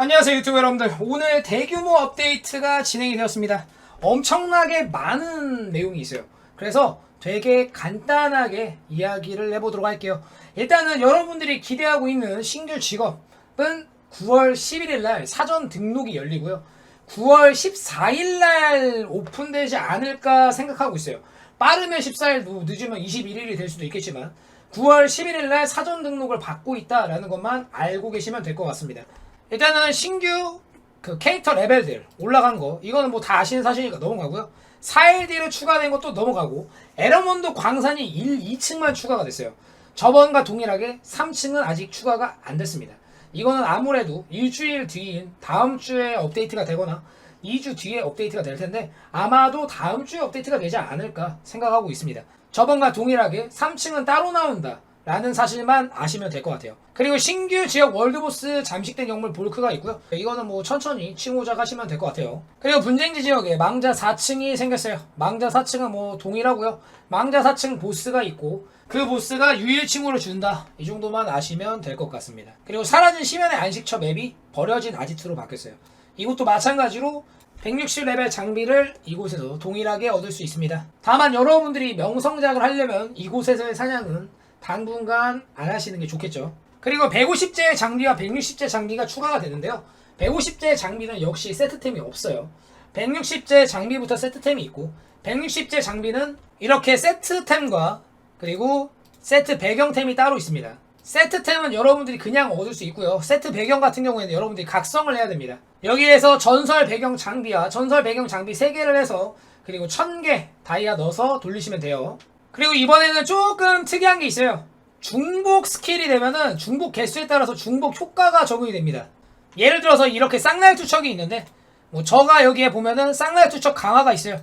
안녕하세요 유튜브 여러분들. 오늘 대규모 업데이트가 진행이 되었습니다. 엄청나게 많은 내용이 있어요. 그래서 되게 간단하게 이야기를 해보도록 할게요. 일단은 여러분들이 기대하고 있는 신규 직업은 9월 11일 날 사전 등록이 열리고요. 9월 14일 날 오픈되지 않을까 생각하고 있어요. 빠르면 14일, 늦으면 21일이 될 수도 있겠지만 9월 11일 날 사전 등록을 받고 있다라는 것만 알고 계시면 될 것 같습니다. 일단은 신규 그 캐릭터 레벨들 올라간 거 이거는 뭐 다 아시는 사실이니까 넘어가고요. 4일 뒤로 추가된 것도 넘어가고 에러몬드 광산이 1, 2층만 추가가 됐어요. 저번과 동일하게 3층은 아직 추가가 안 됐습니다. 이거는 아무래도 일주일 뒤인 다음 주에 업데이트가 되거나 2주 뒤에 업데이트가 될 텐데 아마도 다음 주에 업데이트가 되지 않을까 생각하고 있습니다. 저번과 동일하게 3층은 따로 나온다. 라는 사실만 아시면 될 것 같아요. 그리고 신규 지역 월드보스 잠식된 영물 볼크가 있고요. 이거는 뭐 천천히 칭호작 하시면 될 것 같아요. 그리고 분쟁지 지역에 망자 4층이 생겼어요. 망자 4층은 뭐 동일하고요. 망자 4층 보스가 있고 그 보스가 유일 칭호를 준다. 이 정도만 아시면 될 것 같습니다. 그리고 사라진 시면의 안식처 맵이 버려진 아지트로 바뀌었어요. 이것도 마찬가지로 160레벨 장비를 이곳에서 동일하게 얻을 수 있습니다. 다만 여러분들이 명성작을 하려면 이곳에서의 사냥은 당분간 안 하시는 게 좋겠죠. 그리고 150제 장비와 160제 장비가 추가가 되는데요. 150제 장비는 역시 세트템이 없어요. 160제 장비부터 세트템이 있고 160제 장비는 이렇게 세트템과 그리고 세트 배경템이 따로 있습니다. 세트템은 여러분들이 그냥 얻을 수 있고요. 세트 배경 같은 경우에는 여러분들이 각성을 해야 됩니다. 여기에서 전설 배경 장비와 전설 배경 장비 3개를 해서 그리고 1000개 다이아 넣어서 돌리시면 돼요. 그리고 이번에는 조금 특이한 게 있어요. 중복 스킬이 되면은 중복 개수에 따라서 중복 효과가 적용이 됩니다. 예를 들어서 이렇게 쌍날 투척이 있는데 뭐 저가 여기에 보면은 쌍날 투척 강화가 있어요.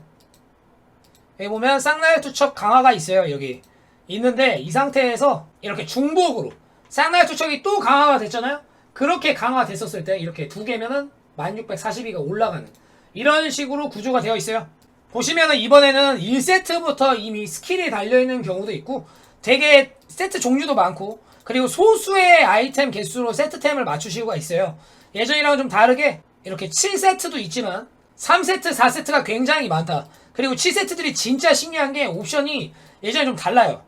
여기 보면 쌍날 투척 강화가 있어요. 여기 있는데 이 상태에서 이렇게 중복으로 쌍날 투척이 또 강화가 됐잖아요. 그렇게 강화됐었을 때 이렇게 두 개면은 1642가 올라가는 이런 식으로 구조가 되어 있어요. 보시면은 이번에는 1세트부터 이미 스킬이 달려있는 경우도 있고 되게 세트 종류도 많고 그리고 소수의 아이템 개수로 세트템을 맞추실 수가 있어요. 예전이랑은 좀 다르게 이렇게 7세트도 있지만 3세트, 4세트가 굉장히 많다. 그리고 7세트들이 진짜 신기한 게 옵션이 예전에 좀 달라요.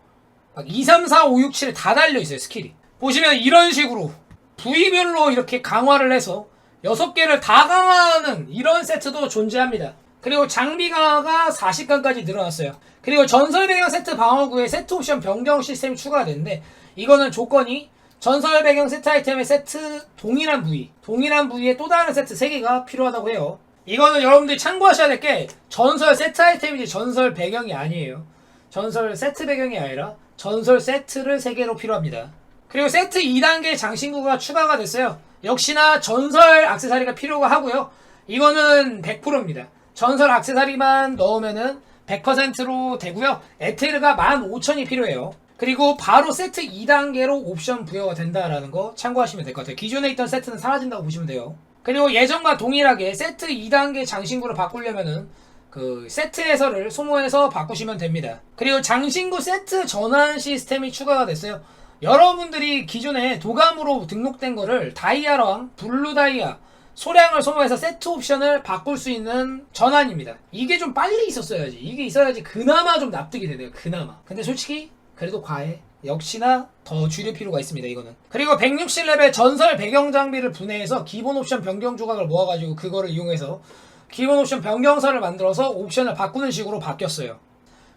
막 2, 3, 4, 5, 6, 7에 다 달려있어요, 스킬이. 보시면 이런 식으로 부위별로 이렇게 강화를 해서 6개를 다 강화하는 이런 세트도 존재합니다. 그리고 장비 강화가 40강까지 늘어났어요. 그리고 전설 배경 세트 방어구에 세트 옵션 변경 시스템이 추가가 됐는데 이거는 조건이 전설 배경 세트 아이템의 세트 동일한 부위, 동일한 부위에 또 다른 세트 3개가 필요하다고 해요. 이거는 여러분들이 참고하셔야 될 게 전설 세트 아이템이지 전설 배경이 아니에요. 전설 세트 배경이 아니라 전설 세트를 3개로 필요합니다. 그리고 세트 2단계 장신구가 추가가 됐어요. 역시나 전설 악세사리가 필요가 하고요. 이거는 100%입니다. 전설 악세사리만 넣으면은 100%로 되고요. 에테르가 15,000이 필요해요. 그리고 바로 세트 2단계로 옵션 부여가 된다라는 거 참고하시면 될 것 같아요. 기존에 있던 세트는 사라진다고 보시면 돼요. 그리고 예전과 동일하게 세트 2단계 장신구를 바꾸려면은 그 세트 해설을 소모해서 바꾸시면 됩니다. 그리고 장신구 세트 전환 시스템이 추가가 됐어요. 여러분들이 기존에 도감으로 등록된 거를 다이아랑 블루 다이아 소량을 소모해서 세트 옵션을 바꿀 수 있는 전환입니다. 이게 좀 빨리 있었어야지. 이게 있어야지 그나마 좀 납득이 되네요. 그나마. 근데 솔직히 그래도 과해. 역시나 더 줄일 필요가 있습니다. 이거는. 그리고 160레벨 전설 배경 장비를 분해해서 기본 옵션 변경 조각을 모아가지고 그거를 이용해서 기본 옵션 변경서를 만들어서 옵션을 바꾸는 식으로 바뀌었어요.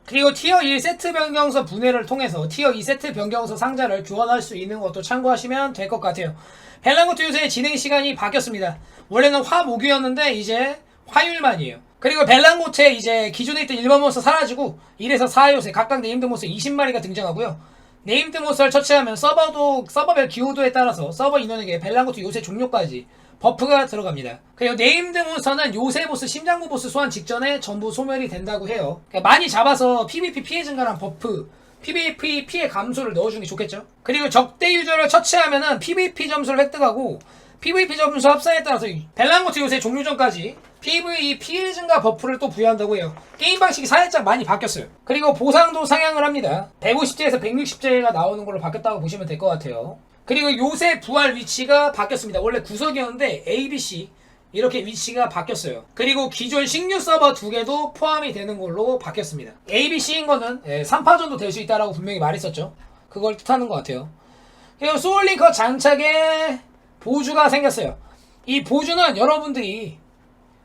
그리고 티어 1 세트 변경서 분해를 통해서 티어 2 세트 변경서 상자를 교환할 수 있는 것도 참고하시면 될 것 같아요. 벨랑고트 요새 진행 시간이 바뀌었습니다. 원래는 화목이었는데 이제 화요일만이에요. 그리고 벨랑고트에 이제 기존에 있던 일반 몬스터 사라지고 1에서 4요새 각각 네임드 몬스터 20마리가 등장하고요. 네임드 몬스터를 처치하면 서버도 서버별 기호도에 따라서 서버 인원에게 벨랑고트 요새 종료까지 버프가 들어갑니다. 그리고 네임드 몬스터는 요새 보스 심장부 보스 소환 직전에 전부 소멸이 된다고 해요. 그러니까 많이 잡아서 PVP 피해 증가랑 버프, PVP 피해 감소를 넣어주는 게 좋겠죠. 그리고 적대 유저를 처치하면은 PVP 점수를 획득하고 PVP 점수 합산에 따라서 벨랑고트 요새 종료 전까지 PVE 피해 증가 버프를 또 부여한다고 해요. 게임 방식이 살짝 많이 바뀌었어요. 그리고 보상도 상향을 합니다. 150제에서 160제가 나오는 걸로 바뀌었다고 보시면 될 것 같아요. 그리고 요새 부활 위치가 바뀌었습니다. 원래 구석이었는데 ABC 이렇게 위치가 바뀌었어요. 그리고 기존 식류 서버 두 개도 포함이 되는 걸로 바뀌었습니다. ABC인 거는 3파전도 될 수 있다라고 분명히 말했었죠. 그걸 뜻하는 것 같아요. 그리고 소울링커 장착에 보주가 생겼어요. 이 보주는 여러분들이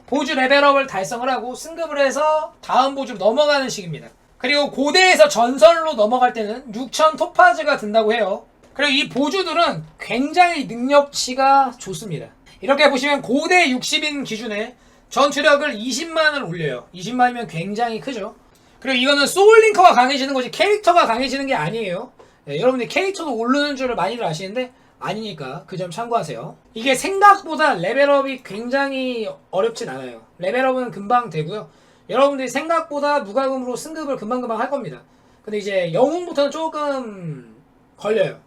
보주 레벨업을 달성을 하고 승급을 해서 다음 보주로 넘어가는 식입니다. 그리고 고대에서 전설로 넘어갈 때는 6000 토파즈가 든다고 해요. 그리고 이 보주들은 굉장히 능력치가 좋습니다. 이렇게 보시면 고대 60인 기준에 전투력을 20만을 올려요. 20만이면 굉장히 크죠. 그리고 이거는 소울링커가 강해지는 거지 캐릭터가 강해지는 게 아니에요. 네, 여러분들 캐릭터도 오르는 줄을 많이들 아시는데 아니니까 그 점 참고하세요. 이게 생각보다 레벨업이 굉장히 어렵진 않아요. 레벨업은 금방 되고요. 여러분들이 생각보다 무과금으로 승급을 금방금방 할 겁니다. 근데 이제 영웅부터는 조금 걸려요.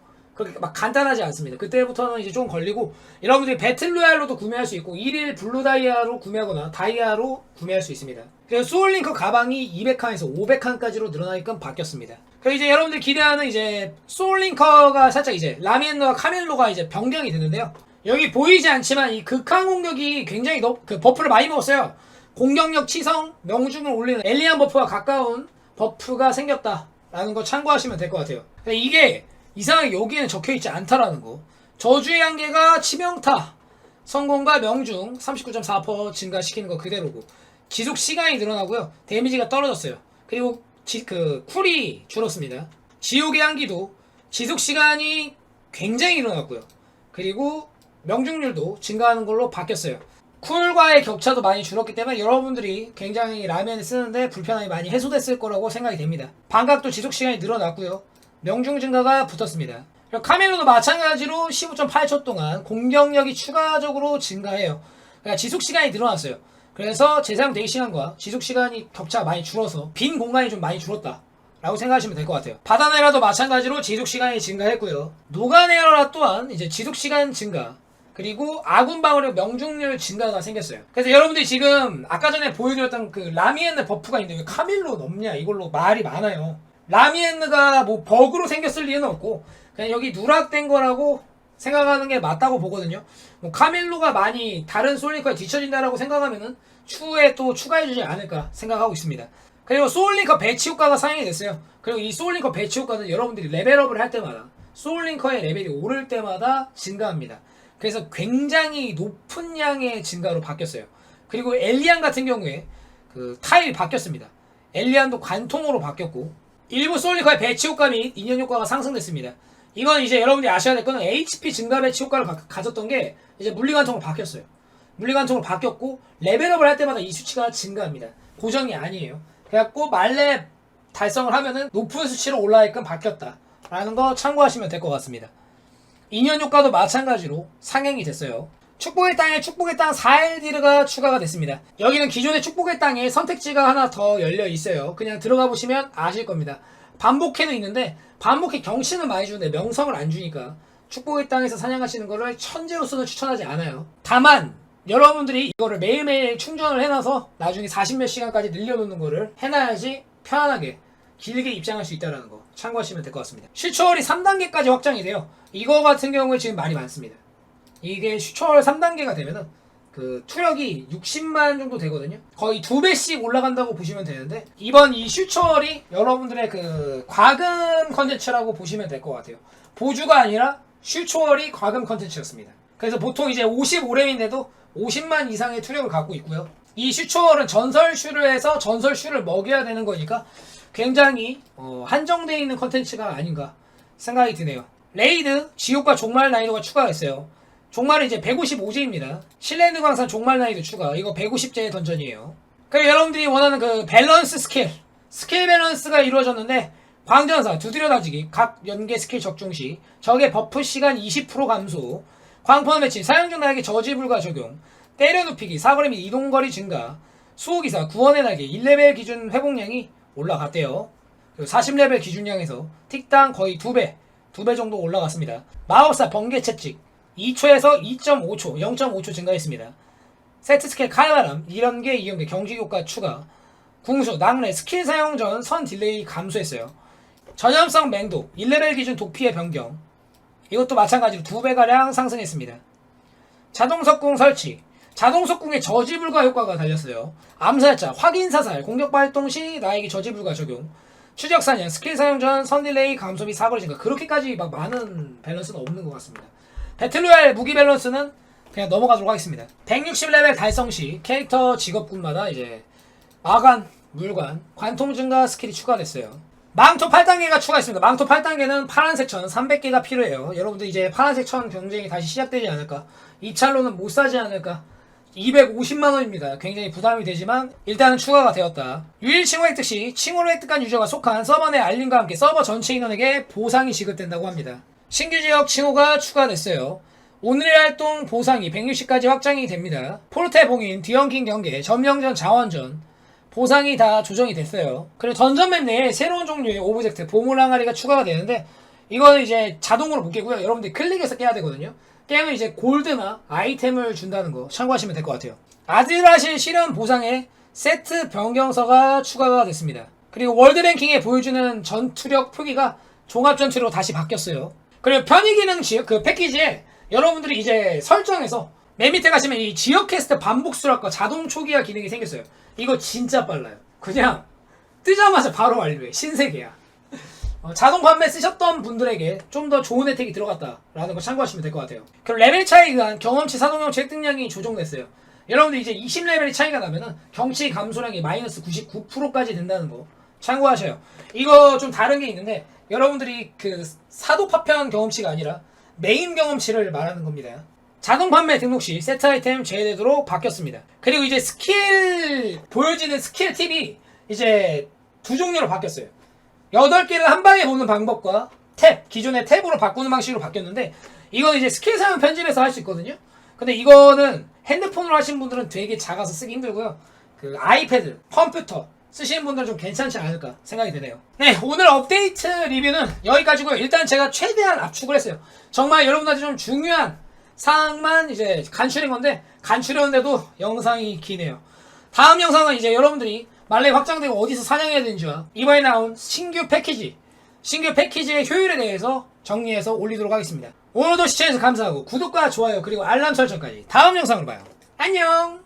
그렇게 막 간단하지 않습니다. 그때부터는 이제 좀 걸리고 여러분들이 배틀로얄로도 구매할 수 있고 1일 블루 다이아로 구매하거나 다이아로 구매할 수 있습니다. 그래서 소울링커 가방이 200칸에서 500칸까지로 늘어나게끔 바뀌었습니다. 그리고 이제 여러분들 기대하는 이제 소울링커가 살짝 이제 라미엔너와 카멜로가 이제 변경이 되는데요. 여기 보이지 않지만 이 극한 공격이 굉장히 높, 그 버프를 많이 먹었어요. 공격력 치성, 명중을 올리는 엘리안 버프와 가까운 버프가 생겼다라는 거 참고하시면 될 것 같아요. 이게 이상하게 여기에는 적혀있지 않다라는 거. 저주의 한계가 치명타, 성공과 명중 39.4% 증가시키는 거 그대로고 지속 시간이 늘어나고요. 데미지가 떨어졌어요. 그리고 지, 그 쿨이 줄었습니다. 지옥의 향기도 지속 시간이 굉장히 늘어났고요. 그리고 명중률도 증가하는 걸로 바뀌었어요. 쿨과의 격차도 많이 줄었기 때문에 여러분들이 굉장히 라면을 쓰는데 불편함이 많이 해소됐을 거라고 생각이 됩니다. 반각도 지속 시간이 늘어났고요. 명중 증가가 붙었습니다. 카멜로도 마찬가지로 15.8초 동안 공격력이 추가적으로 증가해요. 그러니까 지속 시간이 늘어났어요. 그래서 재사용 대기 시간과 지속 시간이 격차가 많이 줄어서 빈 공간이 좀 많이 줄었다. 라고 생각하시면 될 것 같아요. 바다네라도 마찬가지로 지속 시간이 증가했고요. 노가네라 또한 이제 지속 시간 증가 그리고 아군 방어력 명중률 증가가 생겼어요. 그래서 여러분들이 지금 아까 전에 보여드렸던 그 라미엔느 버프가 있는데 왜 카밀로 넘냐 이걸로 말이 많아요. 라미엔느가 뭐 버그로 생겼을 리는 없고 그냥 여기 누락된 거라고 생각하는 게 맞다고 보거든요. 뭐 카밀로가 많이 다른 소울링커에 뒤처진다라고 생각하면은 추후에 또 추가해주지 않을까 생각하고 있습니다. 그리고 소울링커 배치 효과가 상향이 됐어요. 그리고 이 소울링커 배치 효과는 여러분들이 레벨업을 할 때마다 소울링커의 레벨이 오를 때마다 증가합니다. 그래서 굉장히 높은 양의 증가로 바뀌었어요. 그리고 엘리안 같은 경우에 그 타입이 바뀌었습니다. 엘리안도 관통으로 바뀌었고 일부 소울링커의 배치 효과 및 인연 효과가 상승됐습니다. 이건 이제 여러분들이 아셔야 될 거는 HP 증가 배치 효과를 가, 가졌던 게 이제 물리관통으로 바뀌었어요. 물리관통으로 바뀌었고 레벨업을 할 때마다 이 수치가 증가합니다. 고정이 아니에요. 그래갖고 말렙 달성을 하면은 높은 수치로 올라가게끔 바뀌었다. 라는 거 참고하시면 될 것 같습니다. 인연 효과도 마찬가지로 상향이 됐어요. 축복의 땅에 축복의 땅 4일디르가 추가가 됐습니다. 여기는 기존의 축복의 땅에 선택지가 하나 더 열려 있어요. 그냥 들어가 보시면 아실 겁니다. 반복해도 있는데 반복해 경치는 많이 주는데 명성을 안 주니까 축복의 땅에서 사냥하시는 거를 천재로서는 추천하지 않아요. 다만 여러분들이 이거를 매일매일 충전을 해놔서 나중에 40몇 시간까지 늘려놓는 거를 해놔야지 편안하게 길게 입장할 수 있다는 거 참고하시면 될 것 같습니다. 슈초월이 3단계까지 확장이 돼요. 이거 같은 경우에 지금 말이 많습니다. 이게 슈초월 3단계가 되면은 그 투력이 60만 정도 되거든요. 거의 두 배씩 올라간다고 보시면 되는데 이번 이 슈초월이 여러분들의 그 과금 컨텐츠라고 보시면 될 것 같아요. 보주가 아니라 슈초월이 과금 컨텐츠였습니다. 그래서 보통 이제 55렘인데도 50만 이상의 투력을 갖고 있고요. 이 슈초월은 전설 슈를 해서 전설 슈를 먹여야 되는 거니까 굉장히 어, 한정되어 있는 컨텐츠가 아닌가 생각이 드네요. 레이드 지옥과 종말 난이도가 추가됐어요. 종말은 이제 155제입니다. 실내드 광산 종말 난이도 추가. 이거 150제 던전이에요. 그리고 여러분들이 원하는 그 밸런스 스킬, 스킬 밸런스가 이루어졌는데 광전사, 두드려 다지기, 각 연계 스킬 적중 시 적의 버프 시간 20% 감소, 광포는 매치, 사용 중 나에게 저지 불가 적용, 때려 눕히기, 사거리 및 이동거리 증가, 수호기사, 구원의 날개, 1레벨 기준 회복량이 올라갔대요. 그리고 40레벨 기준량에서 틱당 거의 2배, 2배 정도 올라갔습니다. 마법사 번개 채찍, 2초에서 2.5초, 0.5초 증가했습니다. 세트 스킬 칼바람, 1연계, 2연계 경직 효과 추가, 궁수, 낙뢰, 스킬 사용 전 선 딜레이 감소했어요. 전염성 맹독, 1레벨 기준 도피의 변경, 이것도 마찬가지로 두 배가량 상승했습니다. 자동석궁 설치. 자동석궁에 저지 불가 효과가 달렸어요. 암살자, 확인 사살, 공격 발동 시 나에게 저지 불가 적용. 추적 사냥, 스킬 사용 전 선 딜레이, 감소 및 사거리 증가. 그렇게까지 막 많은 밸런스는 없는 것 같습니다. 배틀로얄 무기 밸런스는 그냥 넘어가도록 하겠습니다. 160레벨 달성 시 캐릭터 직업군마다 이제 마관, 물관, 관통 증가 스킬이 추가됐어요. 망토 8단계가 추가했습니다. 망토 8단계는 파란색 천 300개가 필요해요. 여러분들 이제 파란색 천 경쟁이 다시 시작되지 않을까? 이 찰로는 못 사지 않을까? 250만 원입니다. 굉장히 부담이 되지만 일단은 추가가 되었다. 유일 칭호 획득 시 칭호를 획득한 유저가 속한 서버 내 알림과 함께 서버 전체 인원에게 보상이 지급된다고 합니다. 신규 지역 칭호가 추가됐어요. 오늘의 활동 보상이 160까지 확장이 됩니다. 포르테 봉인, 뒤엉킨 경계, 점령전, 자원전 보상이 다 조정이 됐어요. 그리고 던전맵 내에 새로운 종류의 오브젝트 보물 항아리가 추가가 되는데 이거는 이제 자동으로 못 깨고요. 여러분들이 클릭해서 깨야 되거든요. 깨면 이제 골드나 아이템을 준다는 거 참고하시면 될 것 같아요. 아드라실 실현 보상에 세트 변경서가 추가가 됐습니다. 그리고 월드 랭킹에 보여주는 전투력 표기가 종합 전투로 다시 바뀌었어요. 그리고 편의 기능 지역 그 패키지에 여러분들이 이제 설정해서 맨 밑에 가시면 이 지역 퀘스트 반복 수락과 자동 초기화 기능이 생겼어요. 이거 진짜 빨라요. 그냥 뜨자마자 바로 완료해. 신세계야. 어, 자동 판매 쓰셨던 분들에게 좀 더 좋은 혜택이 들어갔다라는 거 참고하시면 될 것 같아요. 그럼 레벨 차이가 경험치 사동형 획득량이 조정됐어요. 여러분들 이제 20레벨의 차이가 나면은 경치 감소량이 마이너스 99%까지 된다는 거 참고하셔요. 이거 좀 다른 게 있는데 여러분들이 그 사도 파편 경험치가 아니라 메인 경험치를 말하는 겁니다. 자동 판매 등록 시 세트 아이템 제외되도록 바뀌었습니다. 그리고 이제 스킬 보여지는 스킬 팁이 이제 두 종류로 바뀌었어요. 8개를 한 방에 보는 방법과 탭, 기존의 탭으로 바꾸는 방식으로 바뀌었는데 이건 이제 스킬 사용 편집에서 할 수 있거든요. 근데 이거는 핸드폰으로 하신 분들은 되게 작아서 쓰기 힘들고요. 그 아이패드, 컴퓨터 쓰시는 분들은 좀 괜찮지 않을까 생각이 드네요. 네, 오늘 업데이트 리뷰는 여기까지고요. 일단 제가 최대한 압축을 했어요. 정말 여러분한테 좀 중요한 사항만 이제 간추린 건데 간추렸는데도 영상이 기네요. 다음 영상은 이제 여러분들이 말레 확장되고 어디서 사냥해야 되는지와 이번에 나온 신규 패키지 신규 패키지의 효율에 대해서 정리해서 올리도록 하겠습니다. 오늘도 시청해주셔서 감사하고 구독과 좋아요 그리고 알람 설정까지 다음 영상으로 봐요. 안녕